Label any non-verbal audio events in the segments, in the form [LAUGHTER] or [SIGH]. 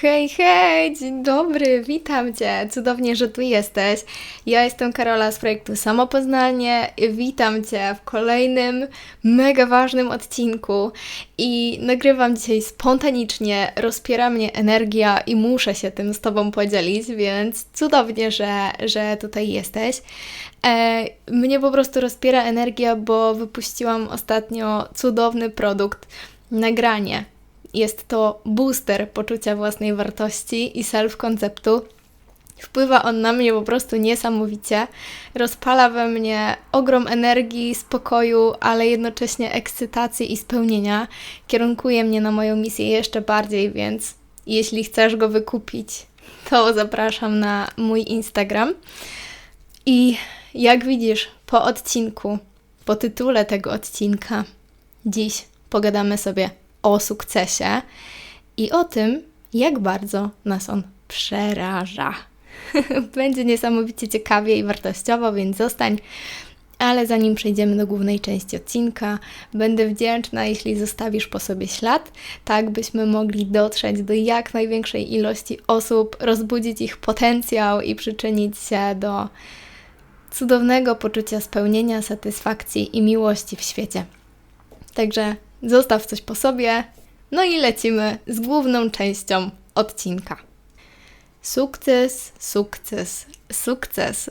Hej, hej, dzień dobry, witam Cię. Cudownie, że tu jesteś. Ja jestem Karola z projektu Samopoznanie. Witam Cię w kolejnym mega ważnym odcinku i nagrywam dzisiaj spontanicznie. Rozpiera mnie energia i muszę się tym z Tobą podzielić, więc cudownie, że, że tutaj jesteś. E, mnie po prostu rozpiera energia, bo wypuściłam ostatnio cudowny produkt, nagranie jest to booster poczucia własnej wartości i self-konceptu. Wpływa on na mnie po prostu niesamowicie. Rozpala we mnie ogrom energii, spokoju, ale jednocześnie ekscytacji i spełnienia. Kierunkuje mnie na moją misję jeszcze bardziej, więc jeśli chcesz go wykupić, to zapraszam na mój Instagram. I jak widzisz po odcinku, po tytule tego odcinka, dziś pogadamy sobie o sukcesie i o tym, jak bardzo nas on przeraża. [LAUGHS] Będzie niesamowicie ciekawie i wartościowo, więc zostań. Ale zanim przejdziemy do głównej części odcinka, będę wdzięczna, jeśli zostawisz po sobie ślad, tak byśmy mogli dotrzeć do jak największej ilości osób, rozbudzić ich potencjał i przyczynić się do cudownego poczucia spełnienia, satysfakcji i miłości w świecie. Także zostaw coś po sobie, no i lecimy z główną częścią odcinka. Sukces, sukces, sukces.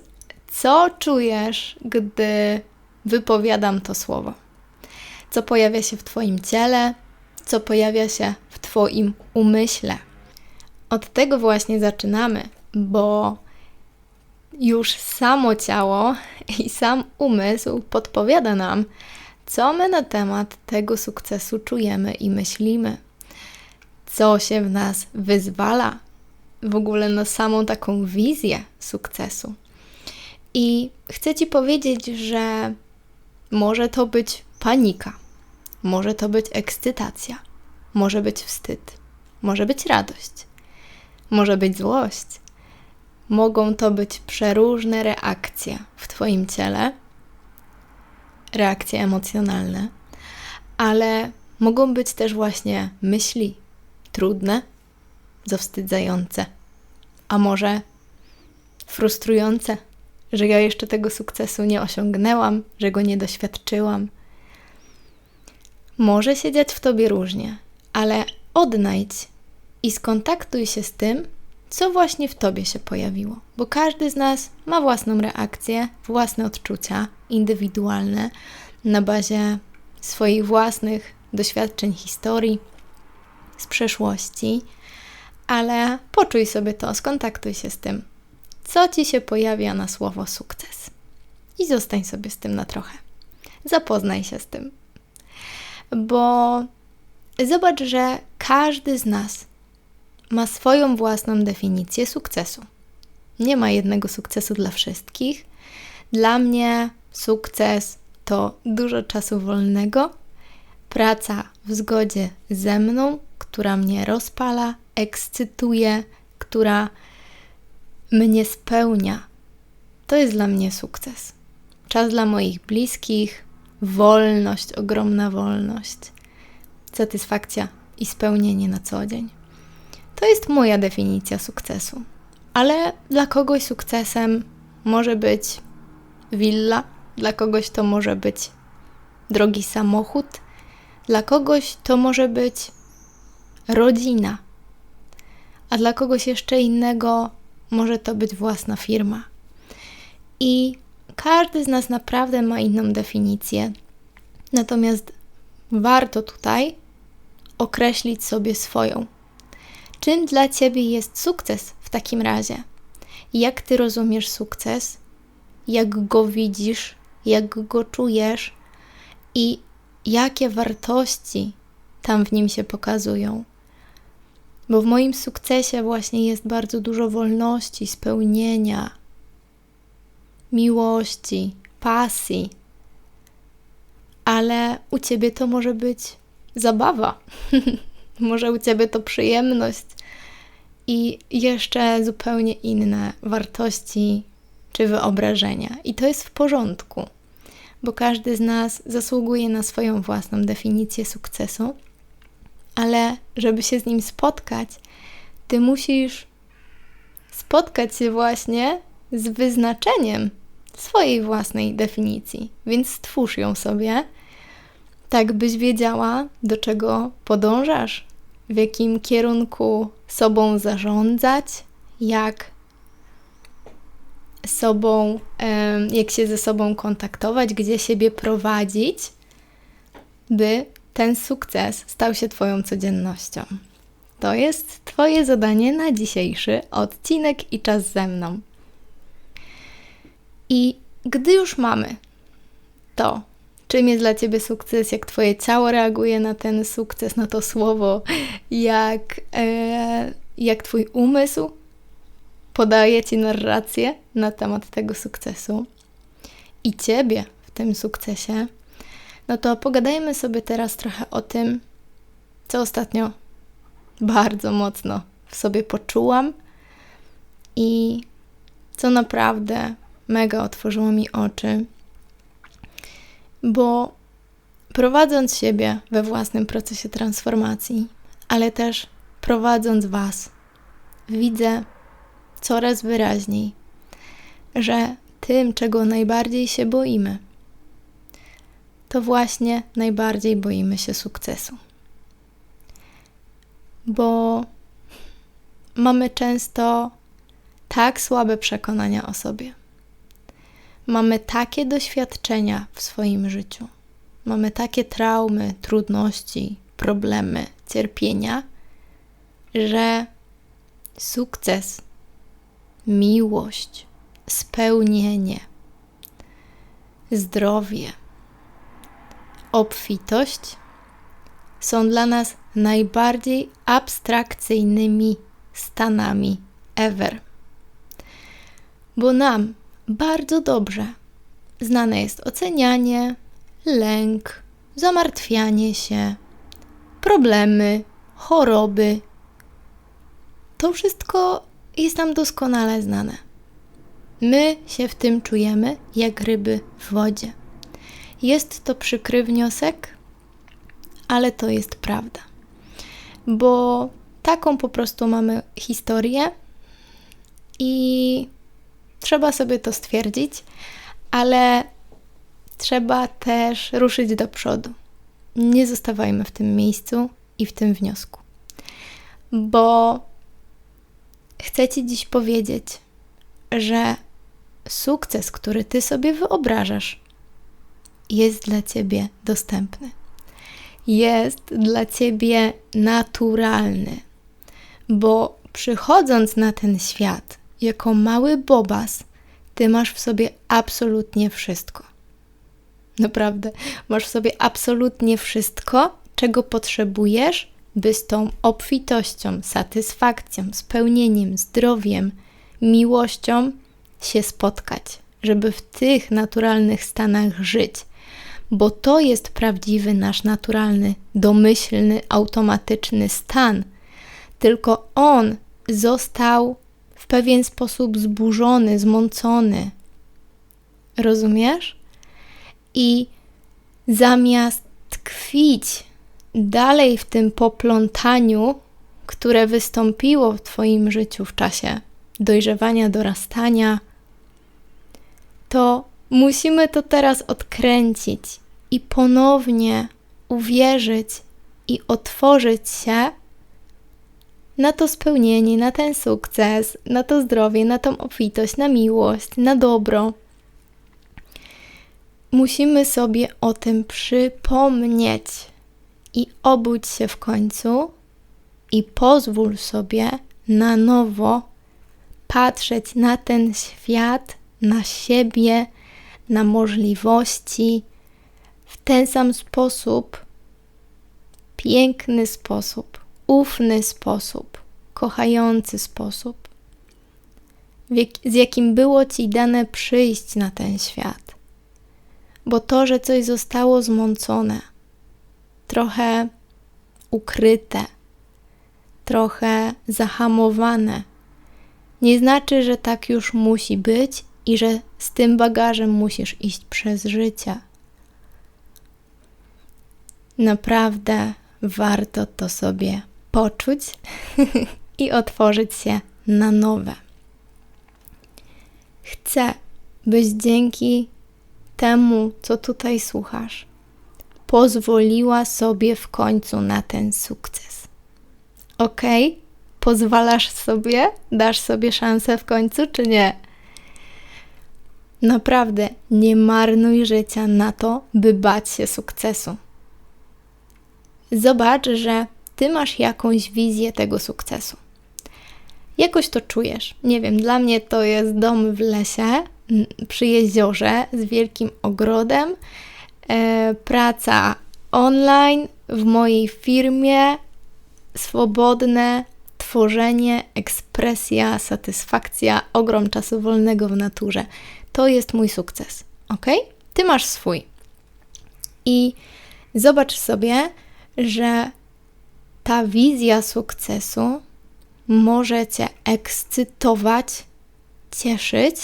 Co czujesz, gdy wypowiadam to słowo? Co pojawia się w Twoim ciele? Co pojawia się w Twoim umyśle? Od tego właśnie zaczynamy, bo już samo ciało i sam umysł podpowiada nam, co my na temat tego sukcesu czujemy i myślimy, co się w nas wyzwala w ogóle na samą taką wizję sukcesu. I chcę Ci powiedzieć, że może to być panika, może to być ekscytacja, może być wstyd, może być radość, może być złość. Mogą to być przeróżne reakcje w Twoim ciele reakcje emocjonalne, ale mogą być też właśnie myśli trudne, zawstydzające, a może frustrujące, że ja jeszcze tego sukcesu nie osiągnęłam, że go nie doświadczyłam. Może się dziać w tobie różnie, ale odnajdź i skontaktuj się z tym, co właśnie w tobie się pojawiło, bo każdy z nas ma własną reakcję, własne odczucia indywidualne na bazie swoich własnych doświadczeń, historii z przeszłości, ale poczuj sobie to, skontaktuj się z tym, co ci się pojawia na słowo sukces. I zostań sobie z tym na trochę. Zapoznaj się z tym. Bo zobacz, że każdy z nas ma swoją własną definicję sukcesu. Nie ma jednego sukcesu dla wszystkich. Dla mnie sukces to dużo czasu wolnego, praca w zgodzie ze mną, która mnie rozpala, ekscytuje, która mnie spełnia. To jest dla mnie sukces. Czas dla moich bliskich, wolność, ogromna wolność, satysfakcja i spełnienie na co dzień. To jest moja definicja sukcesu. Ale dla kogoś sukcesem może być willa, dla kogoś to może być drogi samochód, dla kogoś to może być rodzina, a dla kogoś jeszcze innego może to być własna firma. I każdy z nas naprawdę ma inną definicję. Natomiast warto tutaj określić sobie swoją. Czym dla Ciebie jest sukces w takim razie? Jak Ty rozumiesz sukces? Jak go widzisz? Jak go czujesz? I jakie wartości tam w nim się pokazują? Bo w moim sukcesie właśnie jest bardzo dużo wolności, spełnienia, miłości, pasji. Ale u ciebie to może być zabawa. [LAUGHS] Może u ciebie to przyjemność i jeszcze zupełnie inne wartości czy wyobrażenia. I to jest w porządku, bo każdy z nas zasługuje na swoją własną definicję sukcesu, ale żeby się z nim spotkać, ty musisz spotkać się właśnie z wyznaczeniem swojej własnej definicji, więc stwórz ją sobie, tak byś wiedziała, do czego podążasz, w jakim kierunku sobą zarządzać, jak sobą, jak się ze sobą kontaktować, gdzie siebie prowadzić, by ten sukces stał się Twoją codziennością. To jest Twoje zadanie na dzisiejszy odcinek i czas ze mną. I gdy już mamy to, czym jest dla Ciebie sukces, jak Twoje ciało reaguje na ten sukces, na to słowo, jak, e, jak Twój umysł podaje Ci narrację na temat tego sukcesu i Ciebie w tym sukcesie, no to pogadajmy sobie teraz trochę o tym, co ostatnio bardzo mocno w sobie poczułam i co naprawdę mega otworzyło mi oczy, bo prowadząc siebie we własnym procesie transformacji, ale też prowadząc Was, widzę coraz wyraźniej, że tym, czego najbardziej się boimy, to właśnie najbardziej boimy się sukcesu. Bo mamy często tak słabe przekonania o sobie. Mamy takie doświadczenia w swoim życiu. Mamy takie traumy, trudności, problemy, cierpienia, że sukces, miłość, spełnienie, zdrowie, obfitość są dla nas najbardziej abstrakcyjnymi stanami ever. Bo nam bardzo dobrze znane jest ocenianie, lęk, zamartwianie się, problemy, choroby. To wszystko jest nam doskonale znane. My się w tym czujemy jak ryby w wodzie. Jest to przykry wniosek, ale to jest prawda. Bo taką po prostu mamy historię i trzeba sobie to stwierdzić, ale trzeba też ruszyć do przodu. Nie zostawajmy w tym miejscu i w tym wniosku. Bo chcę Ci dziś powiedzieć, że sukces, który Ty sobie wyobrażasz, jest dla ciebie dostępny. Jest dla ciebie naturalny, bo przychodząc na ten świat jako mały bobas, ty masz w sobie absolutnie wszystko. Naprawdę, masz w sobie absolutnie wszystko, czego potrzebujesz, by z tą obfitością, satysfakcją, spełnieniem, zdrowiem, miłością się spotkać, żeby w tych naturalnych stanach żyć bo to jest prawdziwy nasz naturalny, domyślny, automatyczny stan. Tylko on został w pewien sposób zburzony, zmącony. Rozumiesz? I zamiast tkwić dalej w tym poplątaniu, które wystąpiło w Twoim życiu w czasie dojrzewania, dorastania, to Musimy to teraz odkręcić i ponownie uwierzyć i otworzyć się na to spełnienie, na ten sukces, na to zdrowie, na tą obfitość, na miłość, na dobro. Musimy sobie o tym przypomnieć i obudź się w końcu i pozwól sobie na nowo patrzeć na ten świat, na siebie, na możliwości w ten sam sposób, piękny sposób, ufny sposób, kochający sposób, z jakim było Ci dane przyjść na ten świat. Bo to, że coś zostało zmącone, trochę ukryte, trochę zahamowane, nie znaczy, że tak już musi być i że z tym bagażem musisz iść przez życie. Naprawdę warto to sobie poczuć [LAUGHS] i otworzyć się na nowe. Chcę, byś dzięki temu, co tutaj słuchasz, pozwoliła sobie w końcu na ten sukces. Ok? Pozwalasz sobie? Dasz sobie szansę w końcu, czy nie? Naprawdę nie marnuj życia na to, by bać się sukcesu. Zobacz, że ty masz jakąś wizję tego sukcesu. Jakoś to czujesz. Nie wiem, dla mnie to jest dom w lesie, przy jeziorze z wielkim ogrodem, e, praca online w mojej firmie, swobodne tworzenie, ekspresja, satysfakcja, ogrom czasu wolnego w naturze. To jest mój sukces, ok? Ty masz swój. I zobacz sobie, że ta wizja sukcesu może Cię ekscytować, cieszyć,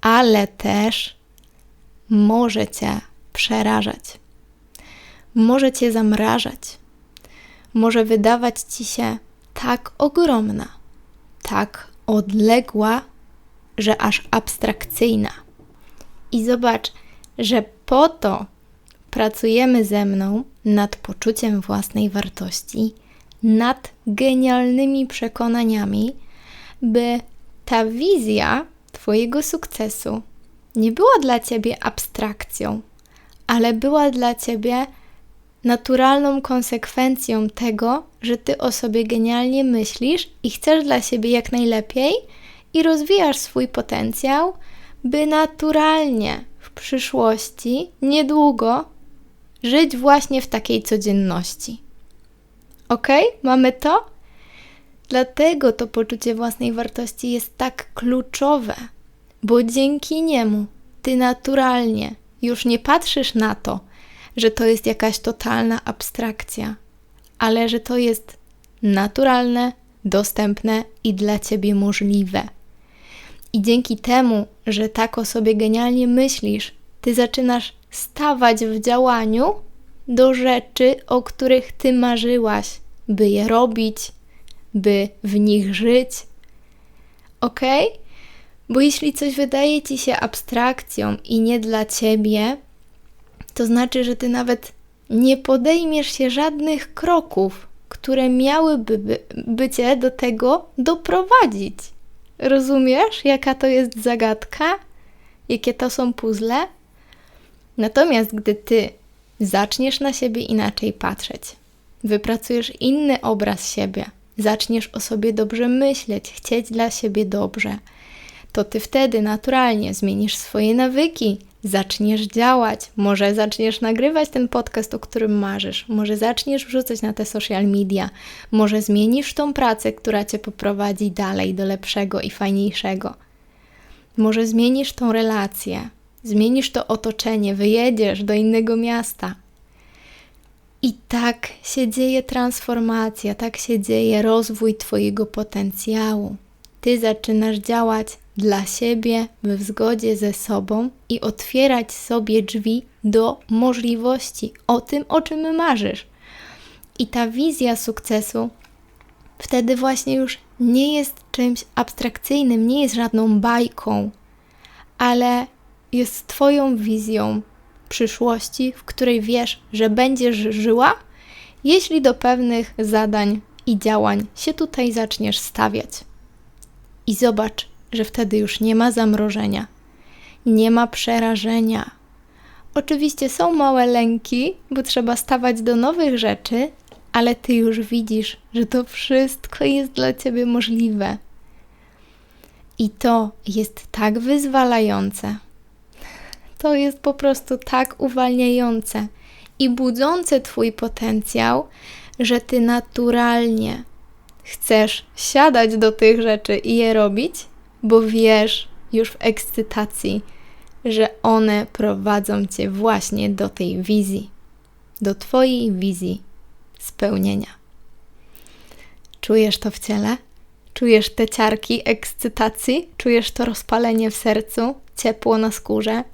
ale też może Cię przerażać. Może Cię zamrażać. Może wydawać Ci się tak ogromna, tak odległa, że aż abstrakcyjna. I zobacz, że po to pracujemy ze mną nad poczuciem własnej wartości, nad genialnymi przekonaniami, by ta wizja Twojego sukcesu nie była dla Ciebie abstrakcją, ale była dla Ciebie naturalną konsekwencją tego, że Ty o sobie genialnie myślisz i chcesz dla siebie jak najlepiej i rozwijasz swój potencjał, by naturalnie w przyszłości, niedługo, żyć właśnie w takiej codzienności. Ok? Mamy to? Dlatego to poczucie własnej wartości jest tak kluczowe, bo dzięki niemu ty naturalnie już nie patrzysz na to, że to jest jakaś totalna abstrakcja, ale że to jest naturalne, dostępne i dla ciebie możliwe. I dzięki temu, że tak o sobie genialnie myślisz, ty zaczynasz stawać w działaniu do rzeczy, o których ty marzyłaś, by je robić, by w nich żyć. Ok? Bo jeśli coś wydaje ci się abstrakcją i nie dla ciebie, to znaczy, że ty nawet nie podejmiesz się żadnych kroków, które miałyby by, by cię do tego doprowadzić. Rozumiesz, jaka to jest zagadka? Jakie to są puzzle? Natomiast gdy ty zaczniesz na siebie inaczej patrzeć, wypracujesz inny obraz siebie, zaczniesz o sobie dobrze myśleć, chcieć dla siebie dobrze, to ty wtedy naturalnie zmienisz swoje nawyki, zaczniesz działać, może zaczniesz nagrywać ten podcast, o którym marzysz, może zaczniesz wrzucać na te social media, może zmienisz tą pracę, która cię poprowadzi dalej do lepszego i fajniejszego. Może zmienisz tą relację, zmienisz to otoczenie, wyjedziesz do innego miasta. I tak się dzieje transformacja, tak się dzieje rozwój Twojego potencjału. Ty zaczynasz działać dla siebie, w zgodzie ze sobą i otwierać sobie drzwi do możliwości, o tym, o czym marzysz. I ta wizja sukcesu wtedy właśnie już nie jest czymś abstrakcyjnym, nie jest żadną bajką, ale jest Twoją wizją przyszłości, w której wiesz, że będziesz żyła, jeśli do pewnych zadań i działań się tutaj zaczniesz stawiać. I zobacz, że wtedy już nie ma zamrożenia, nie ma przerażenia. Oczywiście są małe lęki, bo trzeba stawać do nowych rzeczy, ale ty już widzisz, że to wszystko jest dla ciebie możliwe. I to jest tak wyzwalające. To jest po prostu tak uwalniające i budzące Twój potencjał, że Ty naturalnie chcesz siadać do tych rzeczy i je robić, bo wiesz już w ekscytacji, że one prowadzą cię właśnie do tej wizji, do Twojej wizji spełnienia. Czujesz to w ciele? Czujesz te ciarki ekscytacji? Czujesz to rozpalenie w sercu, ciepło na skórze?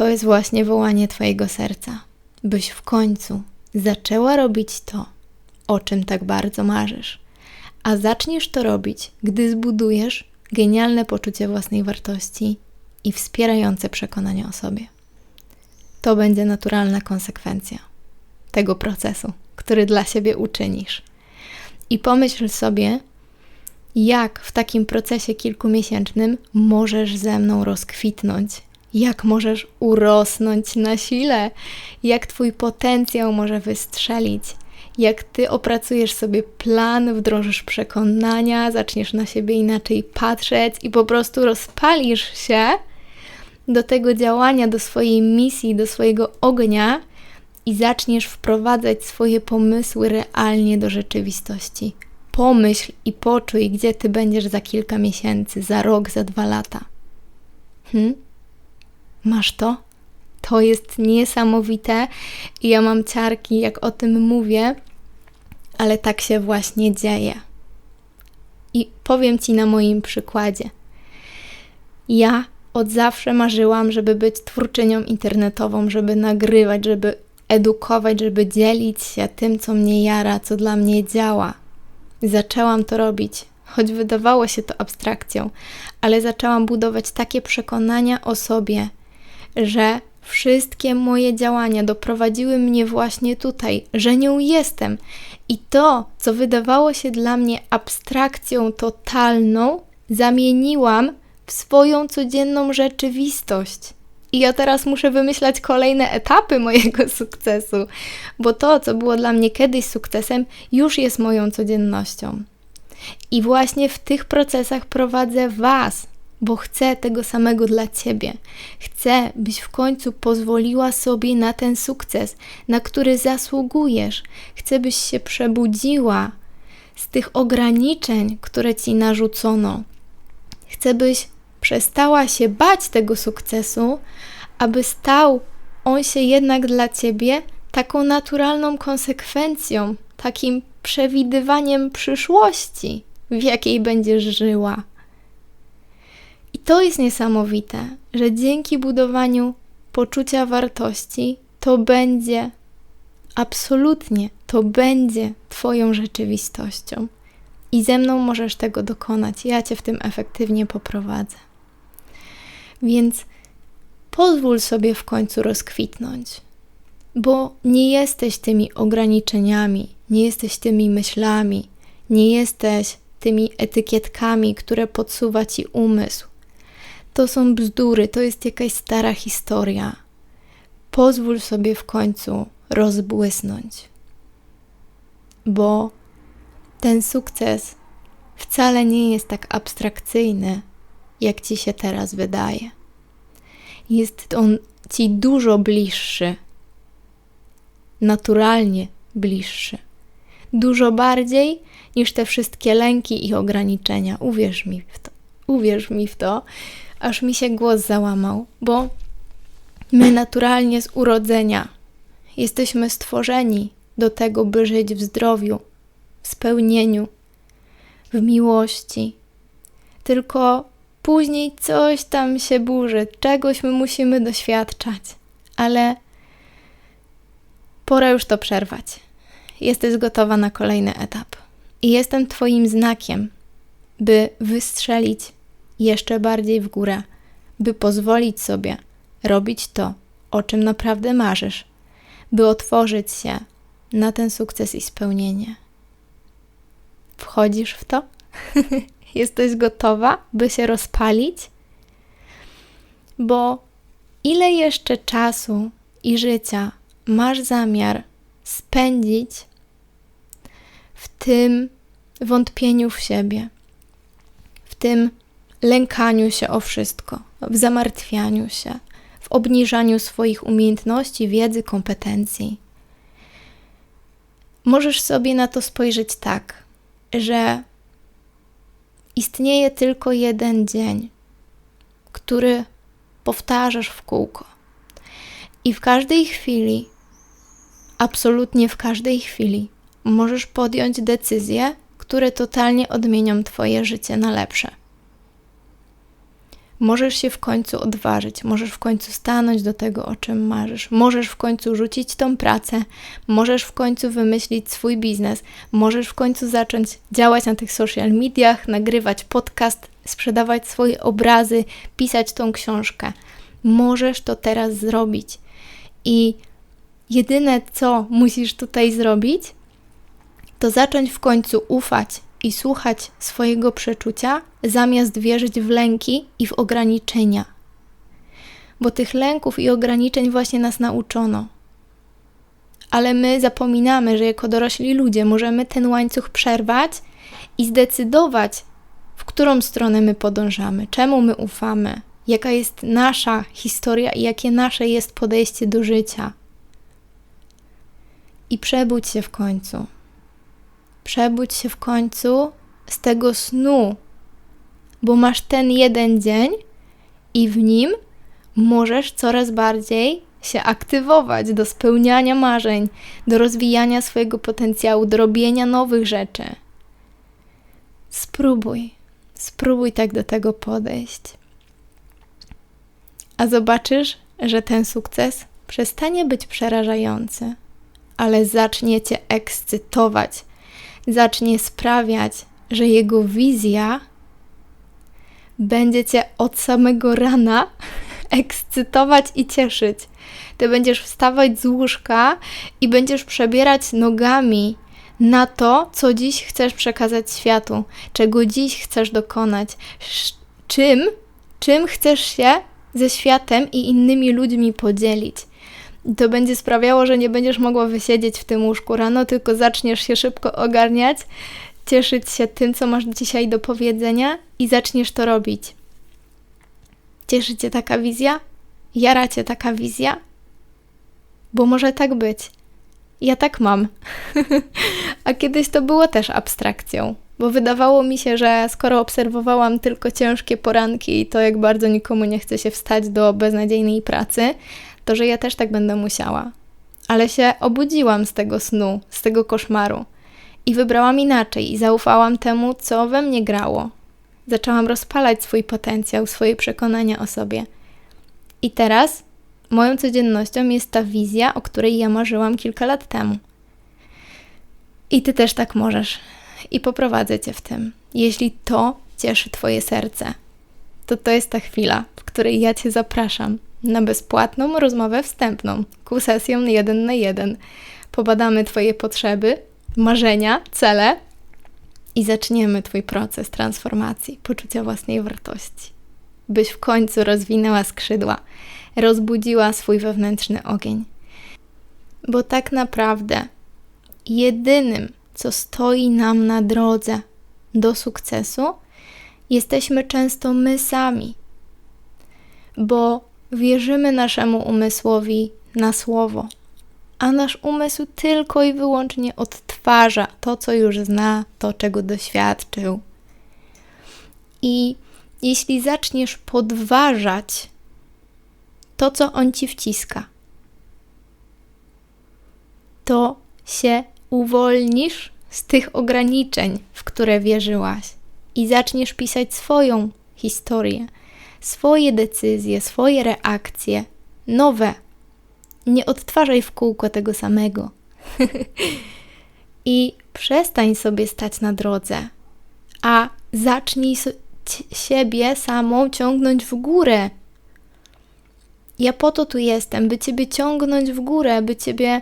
To jest właśnie wołanie Twojego serca, byś w końcu zaczęła robić to, o czym tak bardzo marzysz A zaczniesz to robić, gdy zbudujesz genialne poczucie własnej wartości i wspierające przekonania o sobie. To będzie naturalna konsekwencja tego procesu, który dla siebie uczynisz. I pomyśl sobie, jak w takim procesie kilkumiesięcznym możesz ze mną rozkwitnąć, jak możesz urosnąć na sile, jak Twój potencjał może wystrzelić, jak Ty opracujesz sobie plan, wdrożysz przekonania, zaczniesz na siebie inaczej patrzeć i po prostu rozpalisz się do tego działania, do swojej misji, do swojego ognia i zaczniesz wprowadzać swoje pomysły realnie do rzeczywistości. Pomyśl i poczuj, gdzie ty będziesz za kilka miesięcy, za rok, za dwa lata. Hm? Masz to? To jest niesamowite i ja mam ciarki, jak o tym mówię, ale tak się właśnie dzieje. I powiem Ci na moim przykładzie. Ja od zawsze marzyłam, żeby być twórczynią internetową, żeby nagrywać, żeby edukować, żeby dzielić się tym, co mnie jara, co dla mnie działa. Zaczęłam to robić, choć wydawało się to abstrakcją, ale zaczęłam budować takie przekonania o sobie, że wszystkie moje działania doprowadziły mnie właśnie tutaj, że nią jestem. I to, co wydawało się dla mnie abstrakcją totalną, zamieniłam w swoją codzienną rzeczywistość. I ja teraz muszę wymyślać kolejne etapy mojego [LAUGHS] sukcesu, bo to, co było dla mnie kiedyś sukcesem, już jest moją codziennością. I właśnie w tych procesach prowadzę Was, bo chcę tego samego dla Ciebie. Chcę, byś w końcu pozwoliła sobie na ten sukces, na który zasługujesz. Chcę, byś się przebudziła z tych ograniczeń, które Ci narzucono. Chcę, byś przestała się bać tego sukcesu, aby stał on się jednak dla ciebie taką naturalną konsekwencją, takim przewidywaniem przyszłości, w jakiej będziesz żyła. To jest niesamowite, że dzięki budowaniu poczucia wartości to będzie absolutnie, to będzie Twoją rzeczywistością. I ze mną możesz tego dokonać. Ja Cię w tym efektywnie poprowadzę. Więc pozwól sobie w końcu rozkwitnąć, bo nie jesteś tymi ograniczeniami, nie jesteś tymi myślami, nie jesteś tymi etykietkami, które podsuwa ci umysł. To są bzdury, to jest jakaś stara historia. Pozwól sobie w końcu rozbłysnąć, bo ten sukces wcale nie jest tak abstrakcyjny, jak ci się teraz wydaje. Jest on ci dużo bliższy, naturalnie bliższy, dużo bardziej niż te wszystkie lęki i ograniczenia. Uwierz mi w to, uwierz mi w to, aż mi się głos załamał, bo my naturalnie z urodzenia jesteśmy stworzeni do tego, by żyć w zdrowiu, w spełnieniu, w miłości. Tylko Później coś tam się burzy, czegoś my musimy doświadczać, ale pora już to przerwać. Jesteś gotowa na kolejny etap. I jestem Twoim znakiem, by wystrzelić jeszcze bardziej w górę, by pozwolić sobie robić to, o czym naprawdę marzysz, by otworzyć się na ten sukces i spełnienie. Wchodzisz w to? [LAUGHS] Jesteś gotowa, by się rozpalić? Bo ile jeszcze czasu i życia masz zamiar spędzić w tym wątpieniu w siebie, w tym lękaniu się o wszystko, w zamartwianiu się, w obniżaniu swoich umiejętności, wiedzy, kompetencji. Możesz sobie na to spojrzeć tak, że istnieje tylko jeden dzień, który powtarzasz w kółko. I w każdej chwili, absolutnie w każdej chwili, możesz podjąć decyzje, które totalnie odmienią Twoje życie na lepsze. Możesz się w końcu odważyć, możesz w końcu stanąć do tego, o czym marzysz, możesz w końcu rzucić tą pracę, możesz w końcu wymyślić swój biznes, możesz w końcu zacząć działać na tych social mediach, nagrywać podcast, sprzedawać swoje obrazy, pisać tą książkę. Możesz to teraz zrobić. I jedyne, co musisz tutaj zrobić, to zacząć w końcu ufać i słuchać swojego przeczucia, zamiast wierzyć w lęki i w ograniczenia. Bo tych lęków i ograniczeń właśnie nas nauczono. Ale my zapominamy, że jako dorośli ludzie możemy ten łańcuch przerwać i zdecydować, w którą stronę my podążamy, czemu my ufamy, jaka jest nasza historia i jakie nasze jest podejście do życia. I przebudź się w końcu. Przebudź się w końcu z tego snu, bo masz ten jeden dzień i w nim możesz coraz bardziej się aktywować do spełniania marzeń, do rozwijania swojego potencjału, do robienia nowych rzeczy. Spróbuj, spróbuj tak do tego podejść. A zobaczysz, że ten sukces przestanie być przerażający, ale zacznie cię ekscytować, zacznie sprawiać, że jego wizja będzie cię od samego rana [LAUGHS] ekscytować i cieszyć. Ty będziesz wstawać z łóżka i będziesz przebierać nogami na to, co dziś chcesz przekazać światu, czego dziś chcesz dokonać, czym, czym chcesz się ze światem i innymi ludźmi podzielić. To będzie sprawiało, że nie będziesz mogła wysiedzieć w tym łóżku rano, tylko zaczniesz się szybko ogarniać, cieszyć się tym, co masz dzisiaj do powiedzenia i zaczniesz to robić. Cieszy Cię taka wizja? Jara Cię taka wizja? Bo może tak być. Ja tak mam. [LAUGHS] A kiedyś to było też abstrakcją, bo wydawało mi się, że skoro obserwowałam tylko ciężkie poranki i to, jak bardzo nikomu nie chce się wstać do beznadziejnej pracy, to że ja też tak będę musiała. Ale się obudziłam z tego snu, z tego koszmaru i wybrałam inaczej i zaufałam temu, co we mnie grało. Zaczęłam rozpalać swój potencjał, swoje przekonania o sobie. I teraz moją codziennością jest ta wizja, o której ja marzyłam kilka lat temu. I ty też tak możesz. I poprowadzę cię w tym. Jeśli to cieszy twoje serce, to to jest ta chwila, w której ja cię zapraszam na bezpłatną rozmowę wstępną ku sesjom jeden na jeden. Pobadamy Twoje potrzeby, marzenia, cele i zaczniemy Twój proces transformacji, poczucia własnej wartości. Byś w końcu rozwinęła skrzydła, rozbudziła swój wewnętrzny ogień. Bo tak naprawdę jedynym, co stoi nam na drodze do sukcesu, jesteśmy często my sami. Bo wierzymy naszemu umysłowi na słowo, a nasz umysł tylko i wyłącznie odtwarza to, co już zna, to, czego doświadczył. I jeśli zaczniesz podważać to, co on ci wciska, to się uwolnisz z tych ograniczeń, w które wierzyłaś, i zaczniesz pisać swoją historię swoje decyzje, swoje reakcje, nowe. Nie odtwarzaj w kółko tego samego. [LAUGHS] I przestań sobie stać na drodze, a zacznij so siebie samą ciągnąć w górę. Ja po to tu jestem, by Ciebie ciągnąć w górę, by Ciebie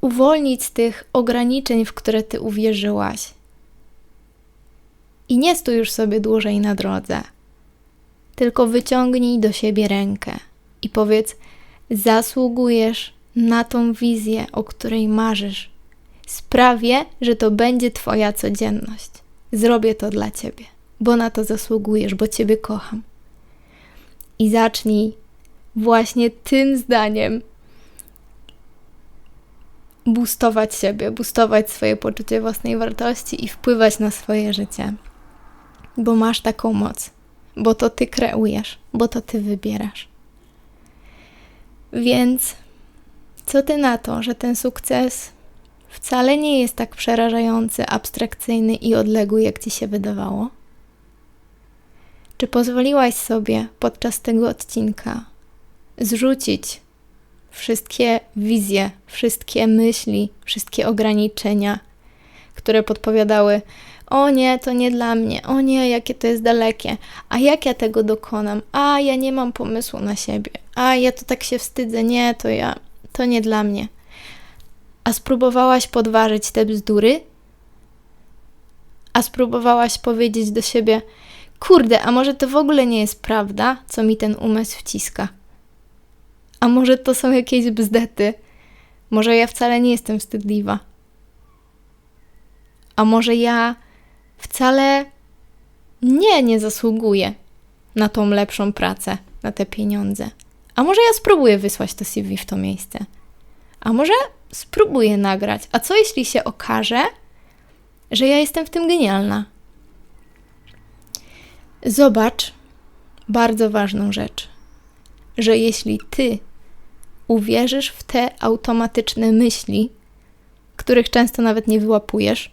uwolnić z tych ograniczeń, w które Ty uwierzyłaś. I nie stój już sobie dłużej na drodze tylko wyciągnij do siebie rękę i powiedz: Zasługujesz na tą wizję, o której marzysz. Sprawię, że to będzie Twoja codzienność. Zrobię to dla Ciebie, bo na to zasługujesz, bo Ciebie kocham. I zacznij właśnie tym zdaniem boostować siebie, boostować swoje poczucie własnej wartości i wpływać na swoje życie, bo masz taką moc bo to ty kreujesz, bo to ty wybierasz. Więc co ty na to, że ten sukces wcale nie jest tak przerażający, abstrakcyjny i odległy, jak ci się wydawało? Czy pozwoliłaś sobie podczas tego odcinka zrzucić wszystkie wizje, wszystkie myśli, wszystkie ograniczenia, które podpowiadały: O nie, to nie dla mnie, o nie, jakie to jest dalekie, a jak ja tego dokonam, a ja nie mam pomysłu na siebie, a ja to tak się wstydzę, nie, to ja, to nie dla mnie. A spróbowałaś podważyć te bzdury? A spróbowałaś powiedzieć do siebie: Kurde, a może to w ogóle nie jest prawda, co mi ten umysł wciska? A może to są jakieś bzdety? Może ja wcale nie jestem wstydliwa? A może ja wcale nie, nie zasługuję na tą lepszą pracę, na te pieniądze? A może ja spróbuję wysłać to CV w to miejsce? A może spróbuję nagrać? A co jeśli się okaże, że ja jestem w tym genialna? Zobacz bardzo ważną rzecz, że jeśli ty uwierzysz w te automatyczne myśli, których często nawet nie wyłapujesz,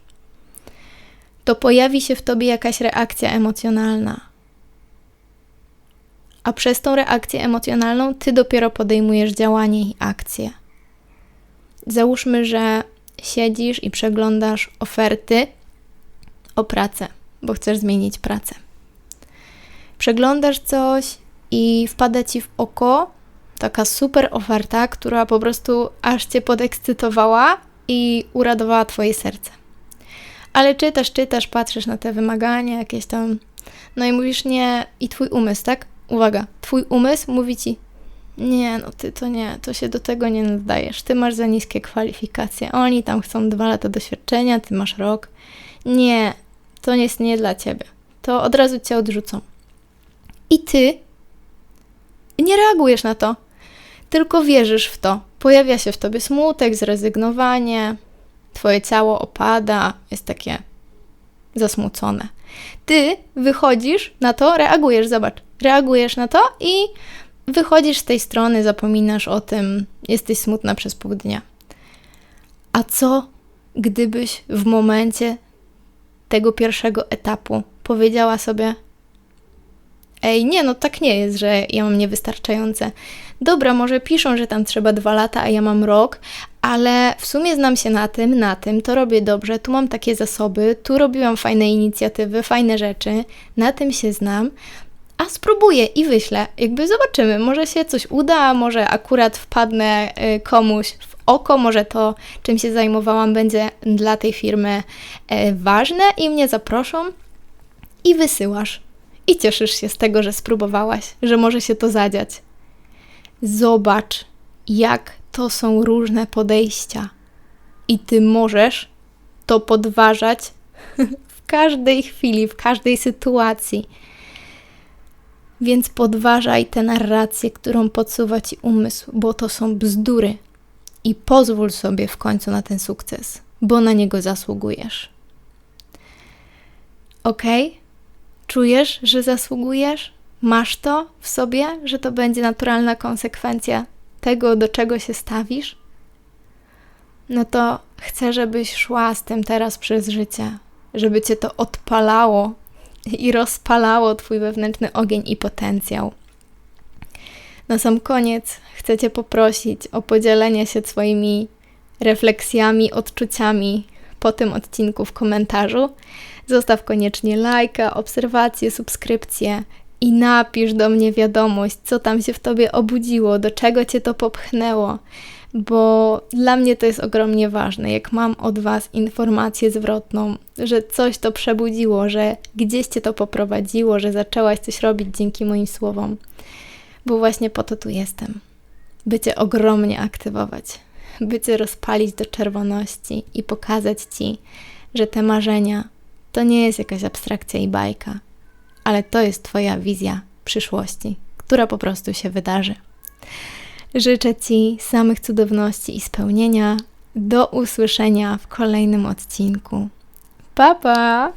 to pojawi się w tobie jakaś reakcja emocjonalna. A przez tą reakcję emocjonalną ty dopiero podejmujesz działanie i akcję. Załóżmy, że siedzisz i przeglądasz oferty o pracę, bo chcesz zmienić pracę. Przeglądasz coś i wpada ci w oko taka super oferta, która po prostu aż cię podekscytowała i uradowała twoje serce. Ale czytasz, czytasz, patrzysz na te wymagania jakieś tam, no i mówisz nie, i twój umysł, tak? Uwaga, twój umysł mówi ci, nie, no ty to nie, to się do tego nie nadajesz. Ty masz za niskie kwalifikacje. Oni tam chcą dwa lata doświadczenia, ty masz rok. Nie, to jest nie dla ciebie. To od razu cię odrzucą. I ty nie reagujesz na to, tylko wierzysz w to. Pojawia się w tobie smutek, zrezygnowanie, twoje ciało opada, jest takie zasmucone. Ty wychodzisz na to, reagujesz, zobacz, reagujesz na to i wychodzisz z tej strony, zapominasz o tym, jesteś smutna przez pół dnia. A co gdybyś w momencie tego pierwszego etapu powiedziała sobie: Ej, nie, no tak nie jest, że ja mam niewystarczające. Dobra, może piszą, że tam trzeba dwa lata, a ja mam rok, ale w sumie znam się na tym, na tym, to robię dobrze, tu mam takie zasoby, tu robiłam fajne inicjatywy, fajne rzeczy, na tym się znam, a spróbuję i wyślę. Jakby zobaczymy, może się coś uda, może akurat wpadnę y, komuś w oko, może to, czym się zajmowałam, będzie dla tej firmy y, ważne i mnie zaproszą i wysyłasz. I cieszysz się z tego, że spróbowałaś, że może się to zadziać. Zobacz, jak to są różne podejścia. I ty możesz to podważać [LAUGHS] w każdej chwili, w każdej sytuacji. Więc podważaj tę narrację, którą podsuwa ci umysł, bo to są bzdury. I pozwól sobie w końcu na ten sukces, bo na niego zasługujesz. Ok? Czujesz, że zasługujesz? Masz to w sobie, że to będzie naturalna konsekwencja tego, do czego się stawisz? No to chcę, żebyś szła z tym teraz przez życie, żeby cię to odpalało i rozpalało Twój wewnętrzny ogień i potencjał. Na sam koniec chcę Cię poprosić o podzielenie się swoimi refleksjami, odczuciami po tym odcinku w komentarzu. Zostaw koniecznie lajka, obserwację, subskrypcję i napisz do mnie wiadomość, co tam się w tobie obudziło, do czego cię to popchnęło, bo dla mnie to jest ogromnie ważne. Jak mam od Was informację zwrotną, że coś to przebudziło, że gdzieś cię to poprowadziło, że zaczęłaś coś robić dzięki moim słowom, bo właśnie po to tu jestem. By Cię ogromnie aktywować, by Cię rozpalić do czerwoności i pokazać Ci, że te marzenia to nie jest jakaś abstrakcja i bajka, ale to jest Twoja wizja przyszłości, która po prostu się wydarzy. Życzę Ci samych cudowności i spełnienia. Do usłyszenia w kolejnym odcinku. Pa, pa!